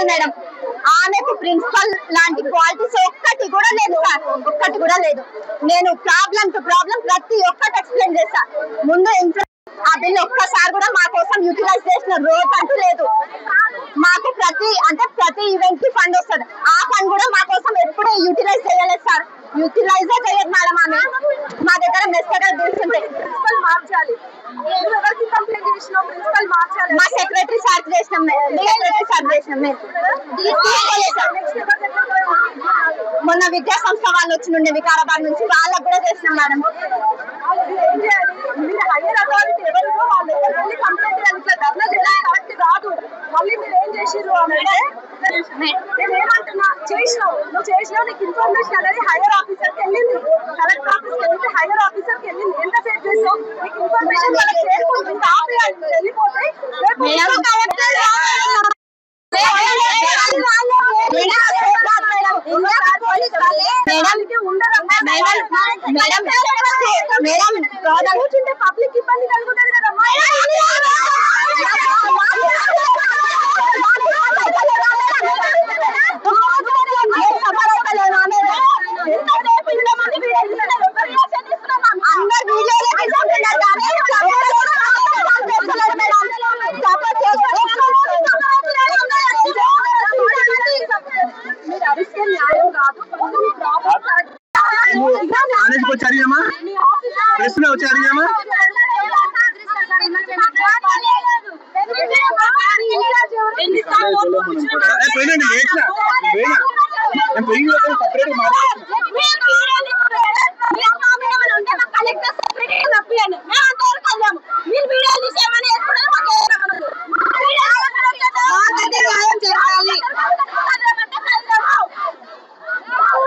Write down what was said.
Principal madam. ఆమెకు principal లాంటి qualities ఒక్కటి కూడా లేదు సార్. ఒక్కటి కూడా లేదు. నేను ప్రాబ్లం టు ప్రాబ్లం ప్రతి ఒక్కటి ఎక్స్ప్లెయిన్ చేస్తా. ముందు ఆ బిల్ ఒక్కసారి కూడా మా కోసం యూటిలైజ్ చేసిన రోజు అంటూ లేదు. మాకు ప్రతి అంటే ప్రతి ఈవెంట్కి ఫండ్ వస్తుంది. ఆ ఫండ్ కూడా మా కోసం ఎప్పుడూ యూటిలైజ్ చేయలేదు సార్. యూటిలైజ్ చేయదు మేడం ఆమె. మా దగ్గర మెస్ దగ్గర బిల్స్ ఉంటాయి. మార్చాలి. మా సెక్రటరీ సార్ చేసినాం సెక్రటరీ చేసినాం మొన్న విద్యా సంస్థ వాళ్ళు వచ్చి నుండి వికారాబాద్ నుంచి వాళ్ళకు కూడా చేసినాం మేడం. చేసినావు. నువ్వు చేసినావు నీకు ఇన్ఫర్మేషన్ అనేది హైయర్ ఆఫీసర్కి వెళ్ళింది కలెక్టర్ ఆఫీస్కి వెళ్ళింది హైయర్ ఆఫీసర్కి వెళ్ళింది ఎంత సేపు చేసావు నీకు ఇన్ఫర్మేషన్ వాళ్ళకి చేరుకుంటుంది ఇంకా ఆపి వెళ్ళిపోతే రేపు మేడం మేడం మేడం కూర్చుంటే పబ్లిక్ ఇబ్బంది కలుగుతుంది కదమ్మా అందరు ఎందుకు వచ్చారమ్మా ప్రశ్న వచ్చారమ్మా పోయినండి వేసిన పోయినా నేను పోయిన సపరేట్ మాట్లాడుతున్నాను